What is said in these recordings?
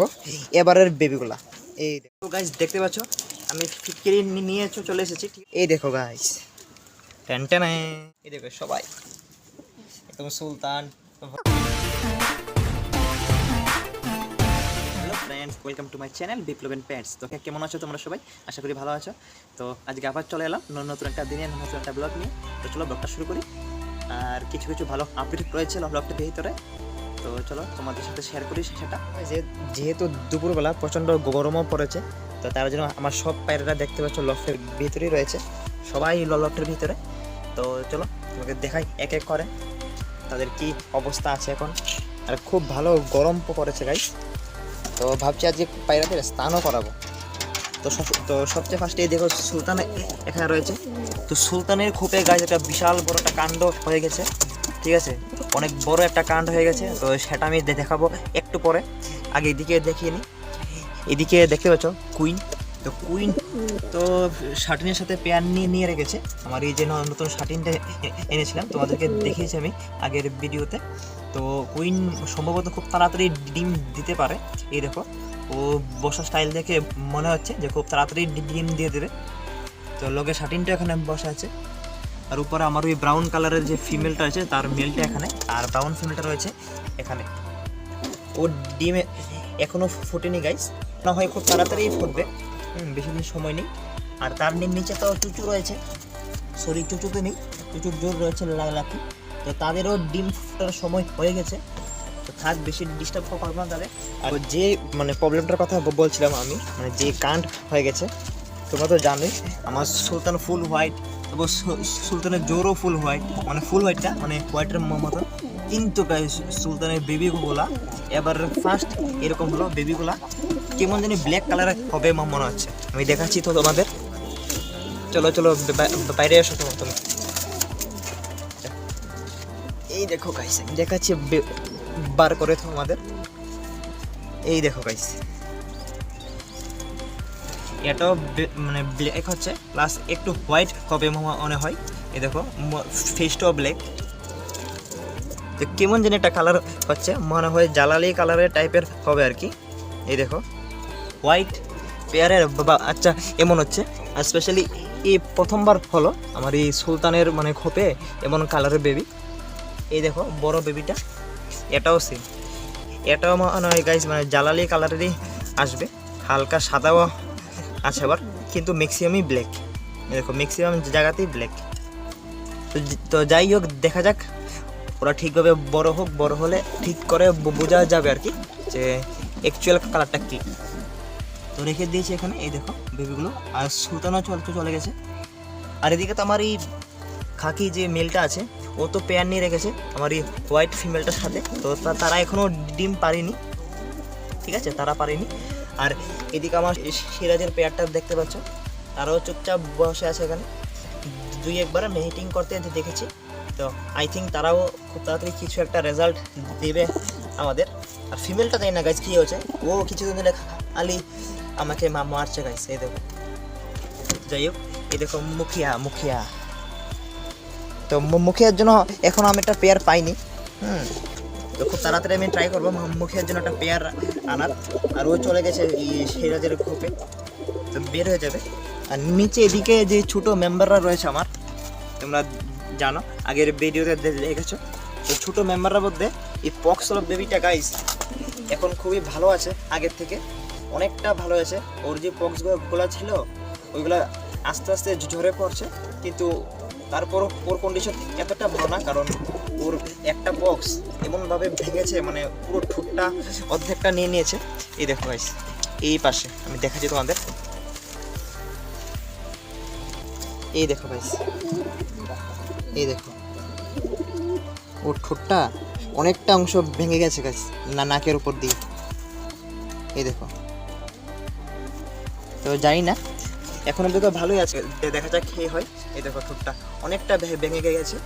দেখো এবারের বেবিগুলা এই দেখো। গাইস দেখতে পাচ্ছ আমি ফিটকিরি নিয়ে চলে এসেছি এই দেখো গাইস টেন টেন। এই দেখো সবাই। একদম Sultan. Friends welcome to my channel বিপ্লবেন প্যান্টস তো কেমন আছো তোমরা সবাই? আশা করি ভালো আছো। তো আজকে আবার চলে এলাম নতুন একটা দিনে নতুন একটা ব্লগ নিয়ে। তো চলো ব্লগটা শুরু করি। আর কিছু কিছু ভালো আপডেট রয়েছে ব্লগটার ভিতরে তো চলো, তোমাদের সাথে শেয়ার করি সেটা। যেহেতু দুপুরবেলা প্রচণ্ড গরমও পড়েছে, তো তার জন্য আমার সব পায়রাটা দেখতে পাচ্ছ লফটের ভিতরেই রয়েছে। সবাই লফটের ভিতরে। তো চলো, তোমাকে দেখাই এক এক করে তাদের কি অবস্থা আছে এখন। আর খুব ভালো গরম পড়েছে গাইস তো ভাবছি আজকে পায়রাদের স্নানও করাবো। তো তো সবচেয়ে ফার্স্টে দেখো সুলতান এখানে রয়েছে। তো সুলতানের খোপে গাছ একটা বিশাল বড় একটা কাণ্ড হয়ে গেছে। ঠিক আছে? অনেক বড় একটা কাণ্ড হয়ে গেছে, তো সেটা আমি দেখাবো একটু পরে। আগে এদিকে দেখিয়ে নিই এদিকে দেখতে পাচ্ছ, কুইন। তো কুইন তো শার্টিনের সাথে প্যান নিয়ে নিয়ে রেখেছে। আমার এই যে নতুন শার্টিনটা এনেছিলাম, তোমাদেরকে দেখিয়েছি আমি আগের ভিডিওতে। তো কুইন সম্ভবত খুব তাড়াতাড়ি ডিম দিতে পারে। এই দেখো, ও বসার স্টাইল দেখে মনে হচ্ছে যে খুব তাড়াতাড়ি ডিম দিয়ে দেবে। তো লোকের শার্টিনটা এখানে বসা আছে। আর উপরে আমার ওই ব্রাউন কালারের যে ফিমেলটা আছে তার মেলটা এখানে। আর ব্রাউন ফিমেলটা রয়েছে এখানে। ও ডিমে এখনও ফুটেনি গাইস না হয় খুব তাড়াতাড়ি ফুটবে। বেশি দিন সময় নেই। আর তার নিচে তো চুচু রয়েছে। সরি চুচুতে নেই। চুচুর জোর রয়েছে লাকি তো তাদেরও ডিম ফোটার সময় হয়ে গেছে। তো থাক, বেশি ডিস্টার্ব করব না তাদের আর যে মানে প্রবলেমটার কথা বলছিলাম আমি মানে যে কাণ্ড হয়ে গেছে, তোমরা তো জানোই, আমার সুলতান ফুল হোয়াইট তারপর সুলতানের জোরও ফুল হোয়াইট মানে ফুল হোয়াইটটা মানে হোয়াইটের মতন। কিন্তু সুলতানের বেবিগুলা এবার ফার্স্ট এরকম হলো বেবি বেবিগুলা কেমন জানি ব্ল্যাক কালারের হবে আমার মনে হচ্ছে। আমি দেখাচ্ছি তো তোমাদের। চলো চলো বাইরে এসো তোমার তুমি। এই দেখো গাইস আমি দেখাচ্ছি বার করে তোমাদের। এই দেখো গাইস এটাও মানে ব্ল্যাক হচ্ছে প্লাস একটু হোয়াইট হবে মনে- হয় এই দেখো ফেসটাও ব্ল্যাক তো কেমন যেন একটা কালার হচ্ছে, মনে হয় জ্বালালি কালারের টাইপের হবে আর কি। এই দেখো হোয়াইট পেয়ারের আচ্ছা এমন হচ্ছে। স্পেশালি এই প্রথমবার হলো আমার এই সুলতানের মানে খোপে এমন কালারের বেবি এই দেখো, বড় বেবিটা এটাও সেম এটাও মনে হয় গাইজ মানে জ্বালালি কালারেরই আসবে। হালকা সাদাও আছে আবার, কিন্তু ম্যাক্সিমামই ব্ল্যাক দেখো ম্যাক্সিমাম জায়গাতেই ব্ল্যাক তো তো যাই হোক, দেখা যাক। ওরা ঠিকভাবে বড় হোক, বড় হলে ঠিক করে বোঝা যাবে আর কি, যে অ্যাকচুয়াল কালারটা কী। তো রেখে দিয়েছি এখানে, এই দেখো বেবিগুলো আর সুতানো চল, তো চলে গেছে। আর এদিকে তো আমার এই খাকি যে মেলটা আছে, ও তো পেয়ার নিয়ে রেখেছে, আমার এই হোয়াইট ফিমেলটার সাথে। তা- তারা এখনও ডিম পারেনি ঠিক আছে, তারা পারেনি আর এদিকে আমার সিরাজের পেয়ারটা দেখতে পাচ্ছ। তারাও চুপচাপ বসে আছে এখানে। দুই একবার মেহিটিং করতে দেখেছি। তো আই থিঙ্ক তারাও খুব তাড়াতাড়ি কিছু একটা রেজাল্ট দেবে আমাদের। আর ফিমেলটা তাই না গাইজ কী হয়েছে? ও কিছুদিন ধরে খালি আমাকে মা মারছে গাইজ এই দেখো। যাই হোক, এই দেখো মুখিয়া মুখিয়া। তো মুখিয়ার জন্য এখনও আমি একটা পেয়ার পাইনি। হুম। তো খুব তাড়াতাড়ি আমি ট্রাই করব। মু- মুখিয়ার জন্য একটা পেয়ার আনার। আর ও চলে গেছে সিরাজের গ্রুপে তো বের হয়ে যাবে। আর নিচে এদিকে যে ছোটো মেম্বাররা রয়েছে আমার, তোমরা জানো, আগের ভিডিওতে দেখেছ? তো ছোটো মেম্বাররা মধ্যে এই পক্স অফ বেবিটা গাইস এখন খুবই ভালো আছে আগের থেকে। অনেকটা ভালো আছে। ওর যে পক্সগুলো ছিল, ওইগুলো আস্তে আস্তে ঝরে পড়ছে। কিন্তু তারপরও ওর কন্ডিশন এতটা ভালো না, কারণ ওর একটা বক্স এমনভাবে ভেঙেছে মানে পুরো ঠোঁটটা অর্ধেকটা নিয়ে নিয়েছে। এই দেখো গাইস এই পাশে, আমি দেখাচ্ছি তোমাদের। এই দেখো গাইস এই দেখো। ওর ঠোঁটটা অনেকটা অংশ ভেঙে গেছে গাছ না নাকের উপর দিয়ে। এই দেখো। তো জানি না, এখন অব্দি তো ভালোই আছে, দেখা যাক খেয়ে হয়। এই দেখো ঠোঁটটা অনেকটা ভেঙে গেছে।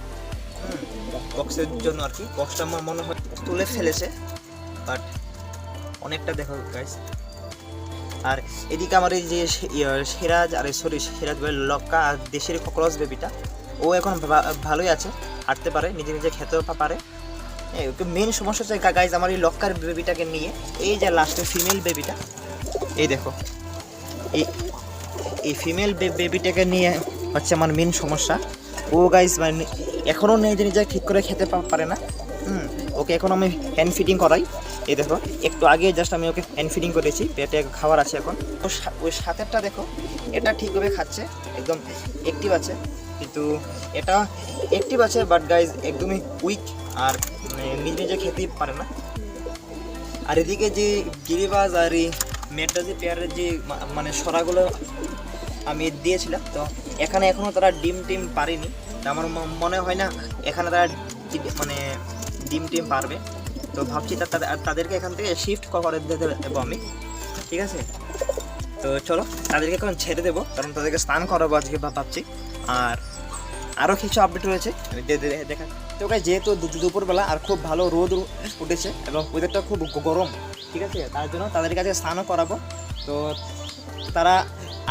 বক্সের জন্য আর কি। বক্সটা আমার মনে হয় তুলে ফেলেছে বাট অনেকটা দেখো গাইস আর এদিকে আমার এই যে ইয়ে, সিরাজ আর সরি সিরাজ বলে লক্কা আর দেশের কক্রস বেবিটা ও এখন ভালোই আছে হাঁটতে পারে নিজে নিজে খেতেও পারে। মেন সমস্যা হচ্ছে গাইজ আমার এই লক্কার বেবিটাকে নিয়ে এই যে লাস্টের ফিমেল বেবিটা এই দেখো এই এই ফিমেল বেবিটাকে নিয়ে হচ্ছে আমার মেন সমস্যা। ও গাইজ মানে এখনও নিজে নিজে ঠিক করে খেতে পারে না। হুম, ওকে এখন আমি হ্যান্ড ফিডিং করাই। এই দেখো, একটু আগে জাস্ট আমি ওকে হ্যান্ড ফিডিং করেছি, পেটে খাবার আছে এখন। সা- ওই সাথেরটা দেখো, এটা ঠিকভাবে খাচ্ছে, একদম অ্যাক্টিভ আছে। কিন্তু এটা অ্যাক্টিভ আছে বাট গাইজ একদমই উইক আর মানে নিজে নিজে খেতেই পারে না। আর এদিকে যে গিরিবাজ আর এই মেটাজি পেয়ারের যে মানে সরাগুলো আমি দিয়েছিলাম, তো এখানে এখনও তারা ডিম টিম পারেনি। আমার মনে হয় না এখানে তারা মানে ডিম টিম পারবে। তো ভাবছি তাদেরকে এখান থেকে শিফট করে দেবো আমি। ঠিক আছে? তো চলো, তাদেরকে এখন ছেড়ে দেবো, কারণ তাদেরকে স্নান করাবো আজকে ভাবছি। আর আরও কিছু আপডেট রয়েছে দেখা তো গাইস যেহেতু দুপুরবেলা, আর খুব ভালো রোদ উঠেছে, এবং ওয়েদারটা খুব গরম, ঠিক আছে? তার জন্য তাদের কাছে স্নানও করাবো। তো তারা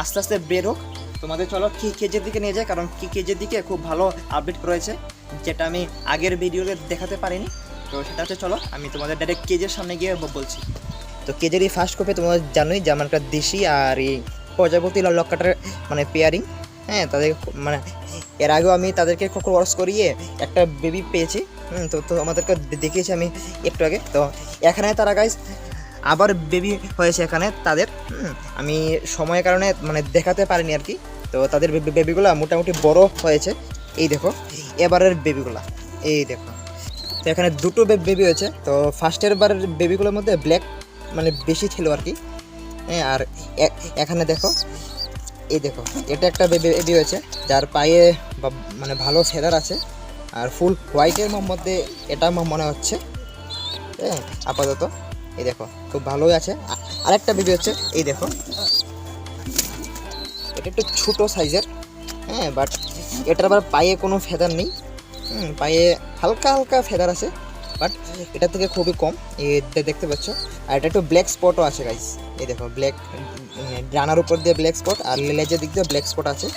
আস্তে আস্তে বের হোক তোমাদের চলো কি কেজের দিকে নিয়ে যায় কারণ কি কেজের দিকে খুব ভালো আপডেট রয়েছে যেটা আমি আগের ভিডিওতে দেখাতে পারিনি। তো সেটা হচ্ছে চলো আমি তোমাদের ডাইরেক্ট কেজের সামনে গিয়ে বলছি। তো কেজের এই ফার্স্ট কপি তোমরা জানোই যে আমার একটা দেশি আর এই প্রজাপতি লক্কাটার মানে পেয়ারিং হ্যাঁ তাদের মানে এর আগেও আমি তাদেরকে ক্রস করিয়ে একটা বেবি পেয়েছি। হুম, তো তো আমাদেরকে দেখিয়েছি আমি একটু আগে। তো এখানে তারা গাইস আবার বেবি হয়েছে এখানে, তাদের আমি সময়ের কারণে মানে দেখাতে পারিনি আর কি। তো তাদের বেবিগুলো মোটামুটি বড় হয়েছে। এই দেখো, এবারের বেবিগুলা, এই দেখো। তো এখানে দুটো বেবি হয়েছে। তো ফার্স্টের বারের বেবিগুলোর মধ্যে ব্ল্যাক মানে বেশি ছিল আর কি। হ্যাঁ আর এখানে দেখো, এই দেখো, এটা একটা বেবি হয়েছে, যার পায়ে মানে ভালো ফেদার আছে। আর ফুল হোয়াইটের মধ্যে এটা মনে হচ্ছে। হ্যাঁ আপাতত। এই দেখো, খুব ভালোই আছে। আরেকটা বেবি হচ্ছে, এই দেখো। এটা একটু ছোটো সাইজের হ্যাঁ বাট এটার আবার পায়ে কোনো ফেদার নেই। পায়ে হালকা হালকা ফেদার আছে বাট এটা থেকে খুবই কম। দে- দেখতে পাচ্ছ। আর এটা একটু ব্ল্যাক স্পটও আছে গাইস এই দেখো ব্ল্যাক ডানার উপর দিয়ে ব্ল্যাক স্পট আর লেজের দিক দিয়ে ব্ল্যাক স্পট আছে।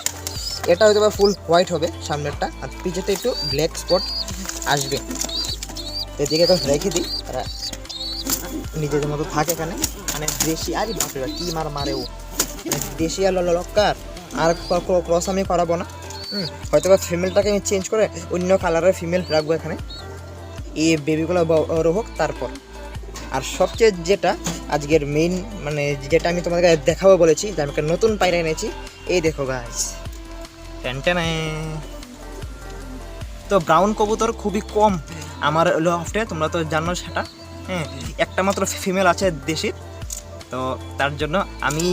এটা হয়তো ফুল হোয়াইট হবে সামনেরটা, আর পিছেতে একটু ব্ল্যাক স্পট আসবে। এদিকে এখন রেখে দিই নিজেদের মতো থাকে এখানে। মানে দেশি আর বাপরে বাপ, কি মার মারে ও। মানে দেশি আর লক্কার আর ক্রস আমি করাবো না। হয়তো বা ফিমেলটাকে আমি চেঞ্জ করে অন্য কালারের ফিমেল রাখব এখানে। এই বেবিগুলো বড় হোক তারপর। আর সবচেয়ে যেটা আজকের মেইন মানে যেটা আমি তোমাদেরকে দেখাবো বলেছি যে আমি একটা নতুন পায়রা এনেছি এই দেখো গাছ তো ব্রাউন কবুতর খুবই কম আমার লফটে তোমরা তো জানো সেটা। হ্যাঁ একটা মাত্র ফিমেল আছে দেশির তো তার জন্য আমি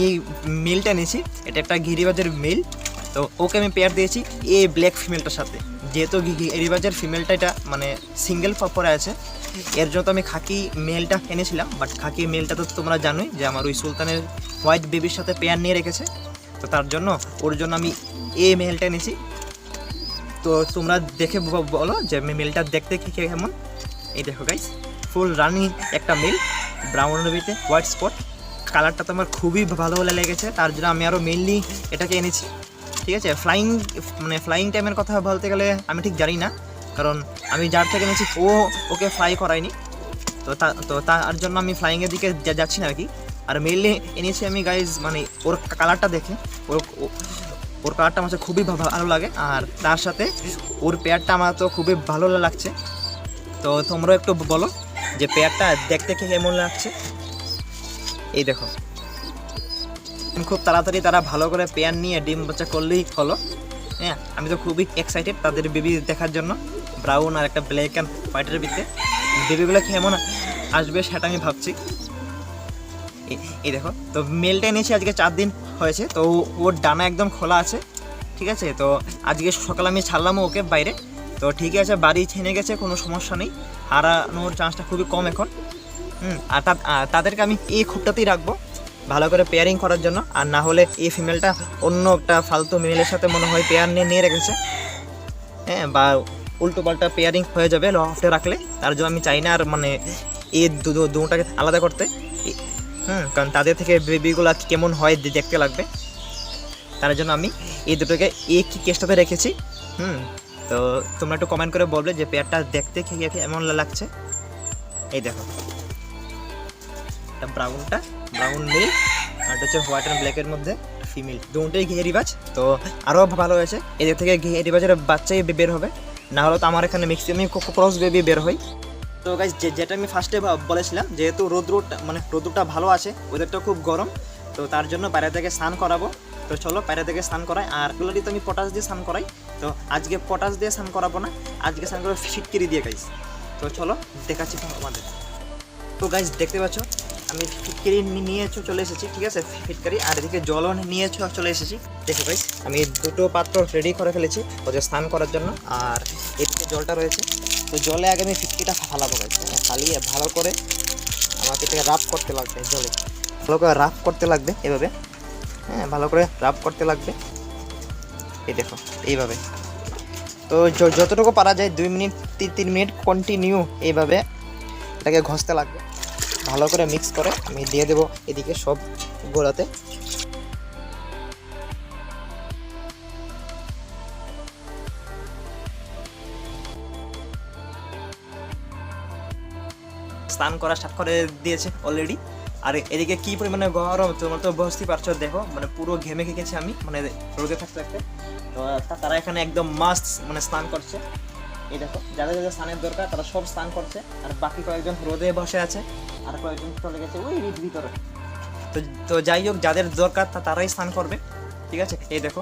মিলটা নিয়েছি। এটা একটা গিরিবাজের মিল তো ওকে আমি পেয়ার দিয়েছি এই ব্ল্যাক ফিমেলটার সাথে। যেহেতু গিরিবাজের ফিমেলটা এটা মানে সিঙ্গেল পরে আছে। এর জন্য তো আমি খাকি মেলটা এনেছিলাম বাট খাকি মেলটা তো তোমরা জানোই যে আমার ওই সুলতানের হোয়াইট বেবির সাথে পেয়ার নিয়ে রেখেছে। তো তার জন্য ওর জন্য আমি এই মেলটা এনেছি। তো তোমরা দেখে বলো যে মেলটা দেখতে কি কেমন। এই দেখো গাইস ফুল রানিং একটা মিল ব্রাউন রবিতে হোয়াইট স্পট কালারটা তো আমার খুবই ভালো লেগেছে, তার জন্য আমি আরও মেনলি এটাকে এনেছি। ঠিক আছে? ফ্লাইং মানে ফ্লাইং টাইমের কথা বলতে গেলে আমি ঠিক জানি না, কারণ আমি যার থেকে এনেছি, ও ওকে ফ্লাই করায়নি। তো তা, তো তার জন্য আমি ফ্লাইংয়ের দিকে যাচ্ছি না আর কি। আর মেনলি এনেছি আমি গাইজ মানে ওর কালারটা দেখে। ওর ওর কালারটা আমার খুবই ভালো লাগে। আর তার সাথে ওর পেয়ারটা আমার তো খুবই ভালো লাগছে। তো তোমরাও একটু বলো। যে পেয়ারটা দেখতে কি কেমন লাগছে? এই দেখো। খুব তাড়াতাড়ি তারা ভালো করে পেয়ার নিয়ে ডিম বাচ্চা করলেই হলো। হ্যাঁ আমি তো খুবই এক্সাইটেড তাদের বেবি দেখার জন্য। ব্রাউন আর একটা ব্ল্যাক অ্যান্ড হোয়াইটের ভিতরে। বেবিগুলো কেমন আসবে সেটা আমি ভাবছি। এই- এই দেখো, তো মেলটা এনেছি আজকে চার দিন হয়েছে, তো ওর ডানা একদম খোলা আছে, ঠিক আছে? তো আজকে সকালে আমি ছাড়লাম ওকে বাইরে। তো ঠিক আছে, বাড়ি ছেনে গেছে, কোনো সমস্যা নেই। হারানোর চান্সটা খুবই কম এখন। হুম, আর তাদেরকে আমি এই খুবটাতেই রাখব, ভালো করে পেয়ারিং করার জন্য। আর না হলে এই ফিমেলটা অন্য একটা ফালতু মেলের সাথে মনে হয় পেয়ার নিয়ে নিয়ে রেখেছে। হ্যাঁ বা উল্টো পাল্টা পেয়ারিং হয়ে যাবে লফটে রাখলে। তার জন্য আমি চাই না আর মানে এ দুটাকে আলাদা করতে। এ- হুম, কারণ তাদের থেকে বেবিগুলো কেমন হয় দেখতে লাগবে। তার জন্য আমি এই দুটোকে এই কেসটাতে রেখেছি। হুম তো তোমরা একটু কমেন্ট করে বলবে যে পেয়ারটা দেখতে খেয়ে এমন লাগছে। এই দেখো। এটা ব্রাউনটা ব্রাউন মিল আর হচ্ছে হোয়াইট অ্যান্ড ব্ল্যাকের মধ্যে ফিমেল দুটোই ঘিয়ে রিবাজ তো আরও ভালো হয়েছে। এদের থেকে ঘিয়ে রিবাজের বাচ্চাই বের হবে। না হলে তো আমার এখানে ম্যাক্সিমাম ক্রস বেবি বের হয় তো গাইজ যেটা আমি ফার্স্টে বলেছিলাম, যেহেতু রোদ্রটা মানে রোদ্রটা ভালো আছে ওদেরটা খুব গরম, তো তার জন্য বাইরে থেকে স্নান করাবো। তো চলো বাইরে থেকে স্নান করাই, আর এগুলোটি তো আমি পটাশ দিয়ে স্নান করাই। তো আজকে পটাশ দিয়ে স্নান করাবো না, আজকে স্নান করব ফিটকিরি দিয়ে গাইজ তো চলো, দেখাচ্ছি তোমাদের। তো গাইজ দেখতে পাচ্ছ, আমি ফিটকারি নিয়ে চলে এসেছি, ঠিক আছে? ফিটকারি, আর এদিকে জলও নিয়ে চ- চলে এসেছি। দেখো গাইজ আমি দুটো পাত্র রেডি করে ফেলেছি, ওদের স্নান করার জন্য। আর এদিকে জলটা রয়েছে। তো জলে আগে আমি ফিটকিটা ফালাবো গাইজ ফালিয়ে ভালো করে আমাকে এটাকে রাফ করতে লাগবে, জলে। ভালো করে রাফ করতে লাগবে, এভাবে। হ্যাঁ ভালো করে রাফ করতে লাগবে। এই দেখো, এইভাবে। তো যতটুকু পারা যায়, দুই মিনিট তিন মিনিট কন্টিনিউ এইভাবে এটাকে ঘষতে লাগবে। ভালো করে মিক্স করে আমি দিয়ে দেবো এদিকে সব গোড়াতে। স্নান করা স্টার্ট করে দিয়েছে অলরেডি আর এদিকে কি পরিমাণে গরম তোমরা তো বুঝতেই পারছ, দেখো মানে পুরো ঘেমে গেছি আমি মানে রোদে থাকতে থাকতে। তো তারা এখানে একদম মাস্ট মানে স্নান করছে। এই দেখো যাদের যাদের স্নানের দরকার তারা সব স্নান করছে আর বাকি কয়েকজন রোদে বসে আছে আর কয়েকজন চলে গেছে ওই রিট ভিতরে। তো তো যাই হোক যাদের দরকার তা তারাই স্নান করবে ঠিক আছে? এই দেখো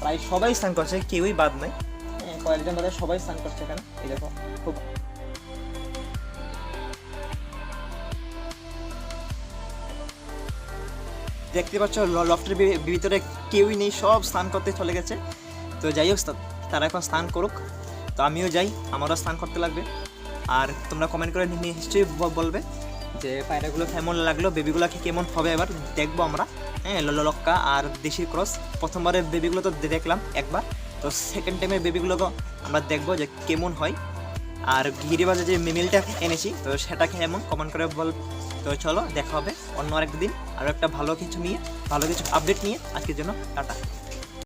প্রায় সবাই স্নান করছে কেউই বাদ নাই। হ্যাঁ, কয়েকজন তাদের সবাই স্নান করছে এখানে এই দেখো খুব দেখতে পাচ্ছ লফটের ভিতরে কেউই নেই, সব স্নান করতে চলে গেছে। তো যাই হোক তারা এখন স্নান করুক। তো আমিও যাই, আমারও স্নান করতে লাগবে। আর তোমরা কমেন্ট করে নিশ্চয়ই বলবে যে, পায়রাগুলো কেমন লাগল বেবিগুলো কেমন হবে এবার দেখব আমরা। হ্যাঁ লক্কা আর দেশির ক্রস। প্রথমবারের বেবিগুলো তো দেখলাম একবার। তো সেকেন্ড টাইমের বেবিগুলো আমরা দেখব যে কেমন হয়। আর গিরিবাজে যে মিলটা এনেছি, তো সেটা কেমন? কমেন্ট করে বল তো চলো, দেখা হবে অন্য আরেকদিন আরও একটা ভালো কিছু নিয়ে, ভালো কিছু আপডেট নিয়ে। আজকের জন্য টাটা।